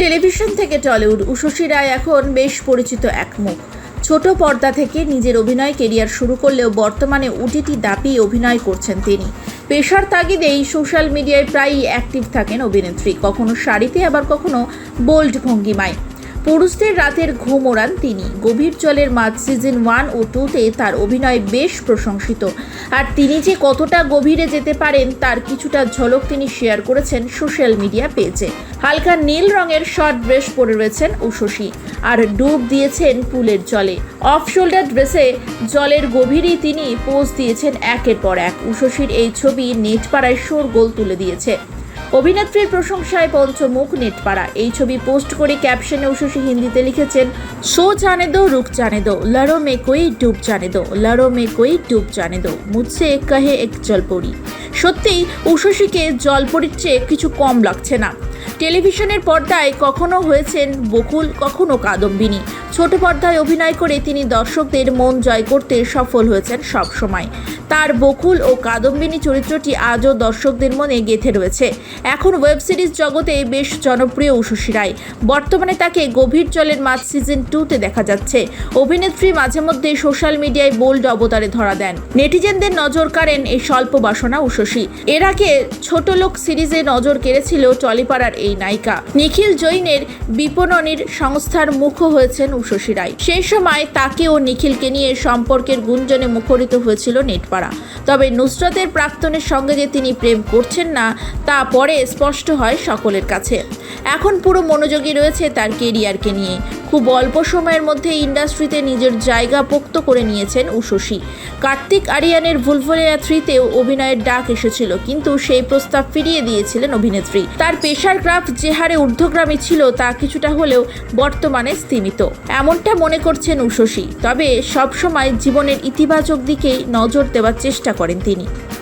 Television থেকে Tollywood Ushasi রায় এখন বেশ পরিচিত এক মুখ। ছোট পর্দা থেকে নিজের অভিনয় কেরিয়ার শুরু করলেও বর্তমানে উটিটি দাপিয়ে অভিনয় করছেন তিনি। পেশার তাগিদেই সোশ্যাল মিডিয়ায় প্রায়ই অ্যাক্টিভ থাকেন অভিনেত্রী। কখনো শাড়িতে, আবার কখনো বোল্ড ভঙ্গিমায়। পুরুষদের রাতের ঘুম ওড়ান তিনি। গভীর জলের মাছ সিজন ওয়ান ও টুতে তার অভিনয় বেশ প্রশংসিত। আর তিনি যে কতটা গভীরে যেতে পারেন, তার কিছুটা ঝলক তিনি শেয়ার করেছেন সোশ্যাল মিডিয়া পেজে হালকা নীল রঙের শর্ট ড্রেস পরে রয়েছেন উশসী আর ডুব দিয়েছেন পুলের জলে। অফ শোল্ডার ড্রেসে জলের গভীরেই তিনি পোজ দিয়েছেন একের পর এক। উশসীর এই ছবি নেটপাড়ায় শোরগোল তুলে দিয়েছে। অভিনেত্রীর প্রশংসায় পঞ্চমুখ নেটপাড়া। এই ছবি পোস্ট করে ক্যাপশনে উশসী হিন্দিতে লিখেছেন, সো জানে দো রুক জানে দো লড়ো মে কই ডুব জানে দো লড়ো মে কই ডুব জানে দো মুঝসে কহে এক জলপরি। সত্যিই উশসীকে জলপরির চেয়ে কিছু কম লাগছে না। টেলিভিশনের পর্দায় কখনো হয়েছেন বকুল, কখনো কাদম্বিনী। ছোট পর্দায় অভিনয় করে তিনি দর্শকদের মন জয় করতে সফল হয়েছেন সবসময় তার বকুল ও কাদম্বিনী চরিত্রটি আজও দর্শকদের মনে গেঁথে রয়েছে। এখন ওয়েব সিরিজ জগতে বেশ জনপ্রিয় উষসী রায়। বর্তমানে তাকে গভীর জলের মাছ সিজন টুতে দেখা যাচ্ছে। অভিনেত্রী মাঝে মধ্যে সোশ্যাল মিডিয়ায় বোল্ড অবতারে ধরা দেন। নেটিজেনদের নজর কাড়েন এই স্বল্প বাসনা উষসী এর আগে ছোট লোক সিরিজে নজর কেড়েছিল টলিপাড়ার এই নায়িকা। নিখিল জৈনের বিপণনের সংস্থার মুখ হয়েছেন উষসী রায়। সেই সময় তাকে ও নিখিলকে নিয়ে সম্পর্কের গুঞ্জনে মুখরিত হয়েছিল নেটপাড়া। তবে নুসরতের প্রাক্তনের সঙ্গে যে তিনি প্রেম করছেন না, তা পরে স্পষ্ট হয় সকলের কাছে। এখন পুরো মনোযোগী রয়েছে তার কেরিয়ারকে নিয়ে। খুব অল্প সময়ের মধ্যে ইন্ডাস্ট্রিতে নিজের জায়গা পোক্ত করে নিয়েছেন উষসী কার্তিক আরিয়ানের ভুলভুলিয়া থ্রিতেও অভিনয়ের ডাক এসেছিল, কিন্তু সেই প্রস্তাব ফিরিয়ে দিয়েছিলেন অভিনেত্রী। তার পেশার ক্রাফট যে হারে ঊর্ধ্বগ্রামী ছিল তা কিছুটা হলেও বর্তমানে স্থিমিত এমনটা মনে করছেন উষসী তবে সবসময় জীবনের ইতিবাচক দিকেই নজর দেওয়ার চেষ্টা করেন তিনি।